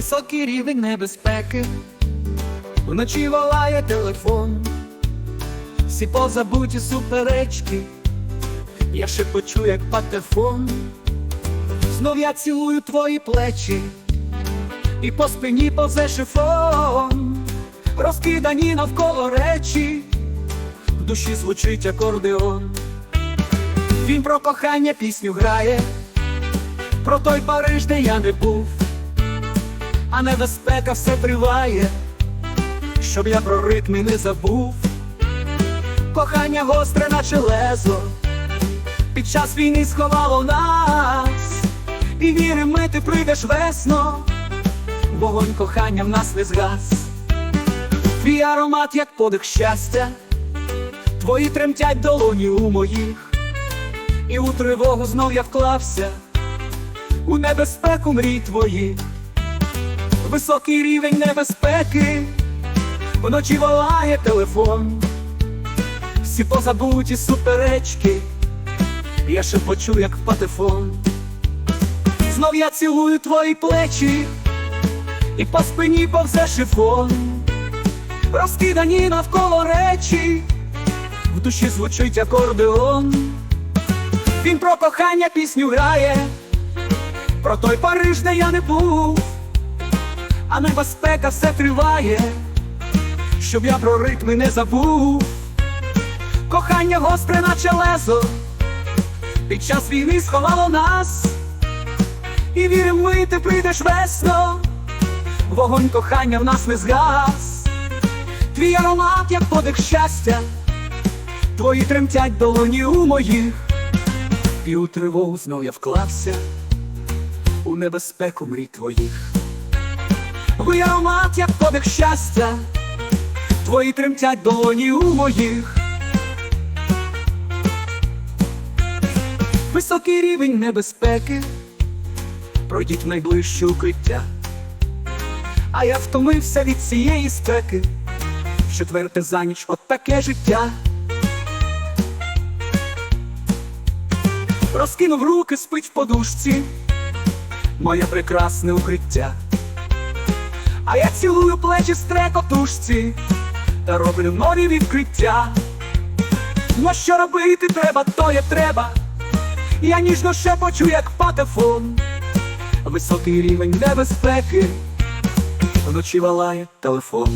Високий рівень небезпеки, вночі волає телефон, всі позабуті суперечки, я шепочу, як патефон, знов я цілую твої плечі, і по спині повзе шифон, розкидані навколо речі, в душі звучить акордеон. Він про кохання пісню грає, про той Париж, де я не був, а небезпека все триває, щоб я про ритми не забув. Кохання гостре, наче лезо, під час війни сховало нас, і віримо, ти прийдеш весно, вогонь кохання в нас не згас. Твій аромат, як подих щастя, твої тремтять долоні у моїх і у тривогу знов я вклався, у небезпеку мрій твої, високий рівень небезпеки, вночі волає телефон, всі позабуті суперечки, я ще почув, як патефон. Знов я цілую твої плечі, і по спині повзе шифон, розкидані навколо речі, в душі звучить акордеон. Він про кохання пісню грає, про той Париж, де я не був, а небезпека все триває, щоб я про ритми не забув. Кохання гостре, наче лезо, під час війни сховало нас, і віримо, ми ти прийдеш весно, вогонь кохання в нас не згас, твій аромат, як подих щастя, твої тремтять долоні у моїх. І у тривогу знов я вклався у небезпеку мрій твоїх. Ви аромат, як подих щастя, твої тремтять долоні у моїх. Високий рівень небезпеки, пройдіть в найближче укриття. А я втомився від цієї спеки, четверте за ніч от таке життя. Розкинув руки, спить в подушці, моє прекрасне укриття. А я цілую плечі стрекотушці та роблю нові відкриття. Ну що робити треба, то є треба. Я ніжно шепочу, як патефон, високий рівень небезпеки, вночі валає телефон.